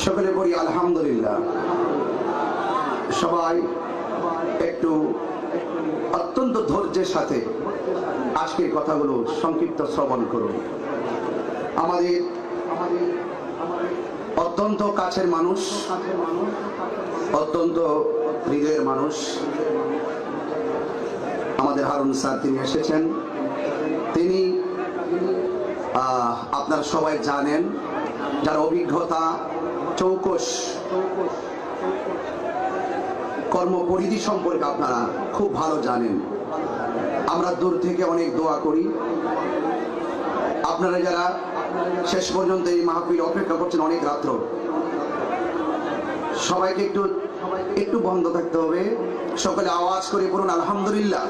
সকলে পড়ি আলহামদুলিল্লাহ। সবাই একটু অত্যন্ত ধৈর্যের সাথে আজকের কথাগুলো সংক্ষিপ্ত শ্রবণ করুন। আমাদের অত্যন্ত কাছের মানুষ, অত্যন্ত হৃদয়ের মানুষ। আমাদের হারুন স্যার তিনি এসেছেন। তিনি আপনারা সবাই জানেন যার অভিজ্ঞতা চৌকস কর্মপরিধি সম্পর্কে আপনারা খুব ভালো জানেন। আমরা দূর থেকে অনেক দোয়া করি। আপনারা যারা শেষ পর্যন্ত এই মাহফিল অপেক্ষা করছেন, অনেক রাত্র। সবাইকে একটু একটু বন্ধ থাকতে হবে। সকলে আওয়াজ করে বলুন, আলহামদুলিল্লাহ।